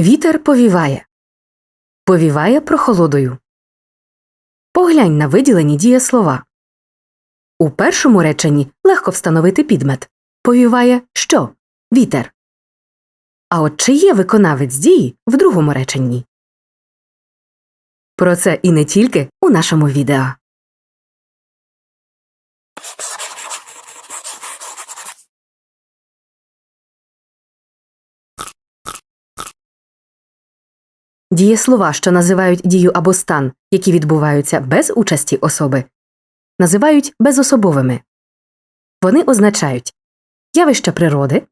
Вітер повіває. Повіває прохолодою. Поглянь на виділені дієслова. У першому реченні легко встановити підмет. Повіває що? Вітер. А от чи є виконавець дії в другому реченні? Про це і не тільки у нашому відео. Дієслова, що називають дію або стан, які відбуваються без участі особи, називають безособовими. Вони означають явище природи,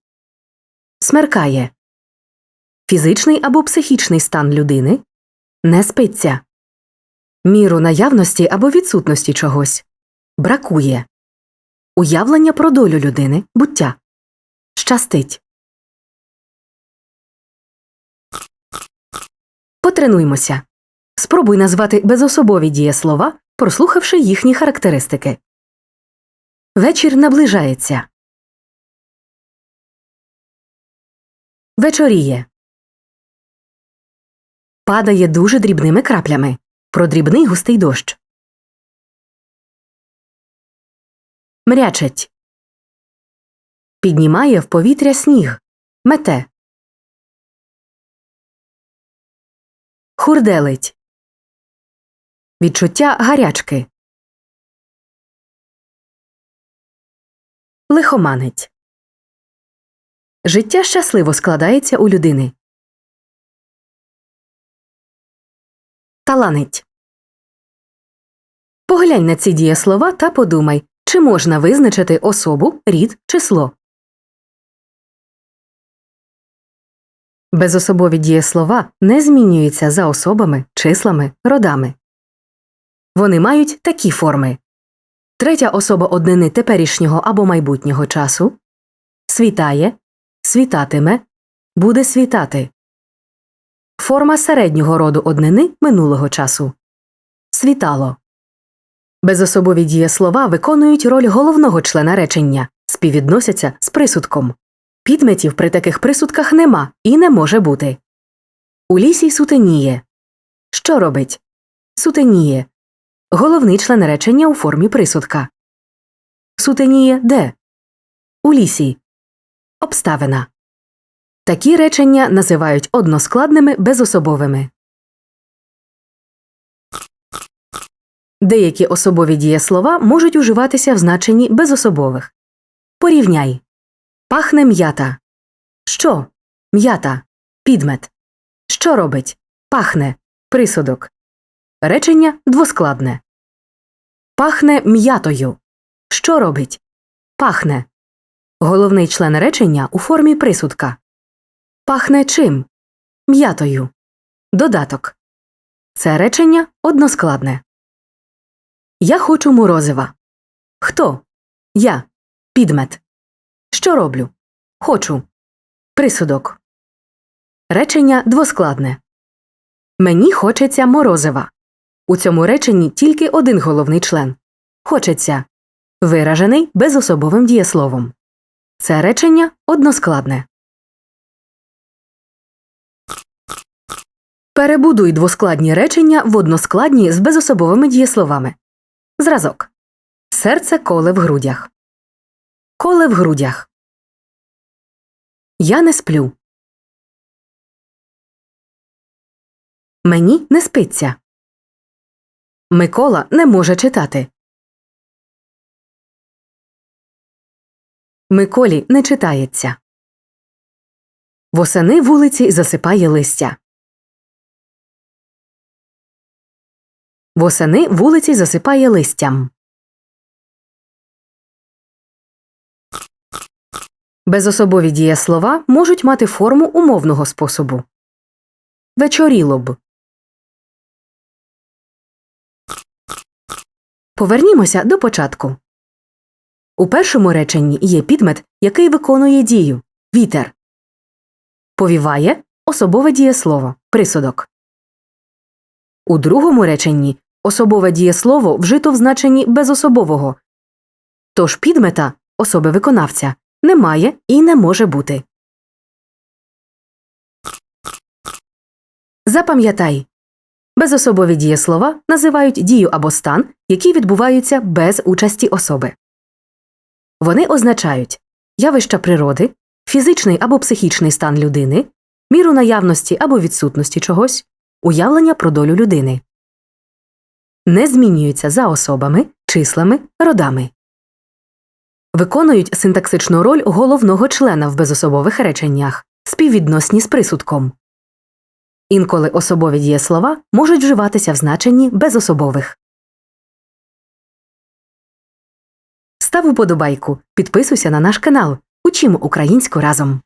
смеркає, фізичний або психічний стан людини, не спиться, міру наявності або відсутності чогось, бракує, уявлення про долю людини, буття, щастить. Потренуймося. Спробуй назвати безособові дієслова, прослухавши їхні характеристики. Вечір наближається. Вечоріє. Падає дуже дрібними краплями. Про дрібний густий дощ. Мрячить. Піднімає в повітря сніг. Мете. Хурделить. Відчуття гарячки. Лихоманить. Життя щасливо складається у людини. Таланить. Поглянь на ці дієслова та подумай, чи можна визначити особу, рід, число. Безособові дієслова не змінюються за особами, числами, родами. Вони мають такі форми третя особа однини теперішнього або майбутнього часу світає, світатиме, буде світати. Форма середнього роду однини минулого часу світало. Безособові дієслова виконують роль головного члена речення, співвідносяться з присудком. Підметів при таких присудках нема і не може бути. У лісі сутеніє. Що робить? Сутеніє. Головний член речення у формі присудка. Сутеніє де? У лісі. Обставина. Такі речення називають односкладними безособовими. Деякі особові дієслова можуть уживатися в значенні безособових. Порівняй. Пахне м'ята. Що? М'ята. Підмет. Що робить? Пахне. Присудок. Речення двоскладне. Пахне м'ятою. Що робить? Пахне. Головний член речення у формі присудка. Пахне чим? М'ятою. Додаток. Це речення односкладне. Я хочу морозива. Хто? Я. Підмет. Що роблю? Хочу. Присудок. Речення двоскладне. Мені хочеться морозива. У цьому реченні тільки один головний член. Хочеться. Виражений безособовим дієсловом. Це речення односкладне. Перебудуй двоскладні речення в односкладні з безособовими дієсловами. Зразок. Серце коле в грудях. Коле в грудях. Я не сплю. Мені не спиться. Микола не може читати. Миколі не читається. Восени вулиці засипає листя. Восени вулиці засипає листям. Безособові дієслова можуть мати форму умовного способу. Вечоріло б. Повернімося до початку. У першому реченні є підмет, який виконує дію вітер. Повіває особове дієслово присудок. У другому реченні особове дієслово вжито в значенні безособового. Тож підмета особи виконавця немає і не може бути. Запам'ятай. Безособові дієслова називають дію або стан, які відбуваються без участі особи. Вони означають явища природи, фізичний або психічний стан людини, міру наявності або відсутності чогось, уявлення про долю людини. Не змінюються за особами, числами, родами. Виконують синтаксичну роль головного члена в безособових реченнях, співвідносні з присудком. Інколи особові дієслова можуть вживатися в значенні безособових. Став уподобайку, підписуйся на наш канал. Учимо українську разом.